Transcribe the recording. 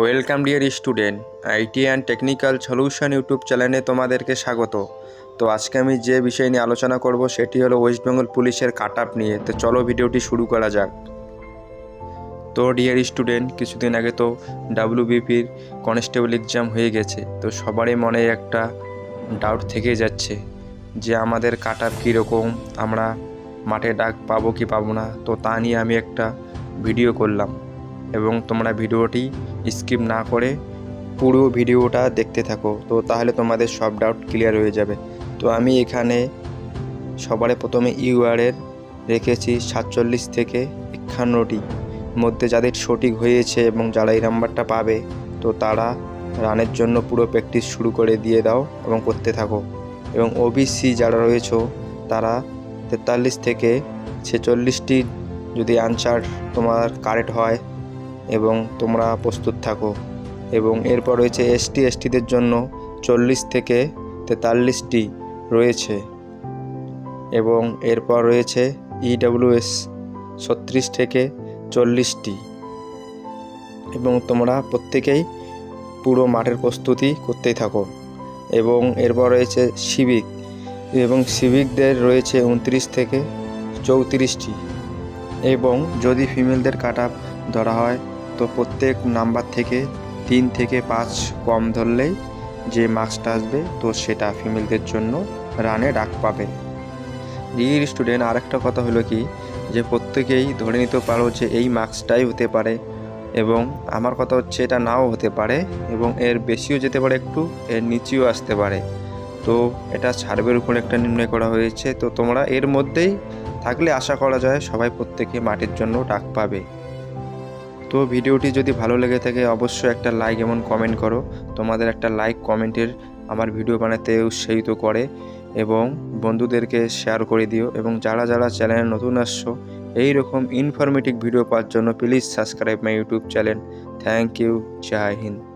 Welcome dear student, IT and technical solution YouTube চ্যানেলে তোমাদেরকে স্বাগত। তো আজকে আমি যে বিষয় নিয়ে আলোচনা করব সেটি হলো ওয়েস্ট বেঙ্গল পুলিশের কাট আপ নিয়ে। তো চলো ভিডিওটি শুরু করা যাক। তো ডিয়ার স্টুডেন্ট, কিছুদিন আগে তো ডাব্লিউবিপির কনস্টেবল এক্সাম হয়ে গেছে। তো সবারই মনে একটা ডাউট থেকে যাচ্ছে যে আমাদের কাট আপ কীরকম, আমরা মাঠে ডাক পাবো কি পাবো না? তো তা নিয়ে আমি একটা ভিডিও করলাম। এবং তোমরা ভিডিওটি স্কিপ না করে পুরো ভিডিওটা দেখতে থাকো। তো তাহলে তোমাদের সব ডাউট ক্লিয়ার হয়ে যাবে। তো আমি এখানে সবারে প্রথমে ইউআরের রেখেছি সাতচল্লিশ থেকে একান্নটি। মধ্যে যাদের সঠিক হয়েছে এবং যারা এই নাম্বারটা পাবে, তো তারা রানের জন্য পুরো প্র্যাকটিস শুরু করে দিয়ে দাও এবং করতে থাকো। এবং ওবিসি যারা রয়েছে, তারা তেতাল্লিশ থেকে ছেচল্লিশটি যদি আনসার তোমার কারেক্ট হয় এবং তোমরা প্রস্তুত থাকো। এবং এরপর রয়েছে এসটি। এসটিদের জন্য চল্লিশ থেকে তেতাল্লিশটি রয়েছে। এবং এরপর রয়েছে ইডব্লিউএস ছত্রিশ থেকে চল্লিশটি। এবং তোমরা প্রত্যেকেই পুরো মাঠের প্রস্তুতি করতেই থাকো। এবং এরপর রয়েছে সিভিক। এবং সিভিকদের রয়েছে উনত্রিশ থেকে চৌত্রিশটি। এবং যদি ফিমেলদের কাট ধরা হয় তো প্রত্যেক নাম্বার থেকে তিন থেকে পাঁচ কম ধরলেই যে মার্কসটা আসবে, তো সেটা ফিমেলদের জন্য রানে ডাক পাবে। ডিগ্রি স্টুডেন্ট আরেকটা কথা হলো কি, যে প্রত্যেকেই ধরে নিতে পারো যে এই মার্কসটাই হতে পারে এবং আমার কথা হচ্ছে এটা নাও হতে পারে এবং এর বেশিও যেতে পারে একটু, এর নিচেও আসতে পারে। তো এটা ছাড়বের উপর একটা নির্ণয় করা হয়েছে। তো তোমরা এর মধ্যেই থাকলে আশা করা যায় সবাই প্রত্যেকে মাটির জন্য ডাক পাবে। তো ভিডিওটি যদি ভালো লেগে থাকে, অবশ্যই একটা লাইক এবং কমেন্ট করো। তোমাদের একটা লাইক কমেন্টের আমার ভিডিও বানাতে উৎসাহিত করে এবং বন্ধুদেরকে শেয়ার করে দিও এবং যারা যারা চ্যানেলে নতুন আসছো এই রকম ইনফরমেটিভ ভিডিও পাওয়ার জন্য please subscribe my YouTube channel thank you Jai Hind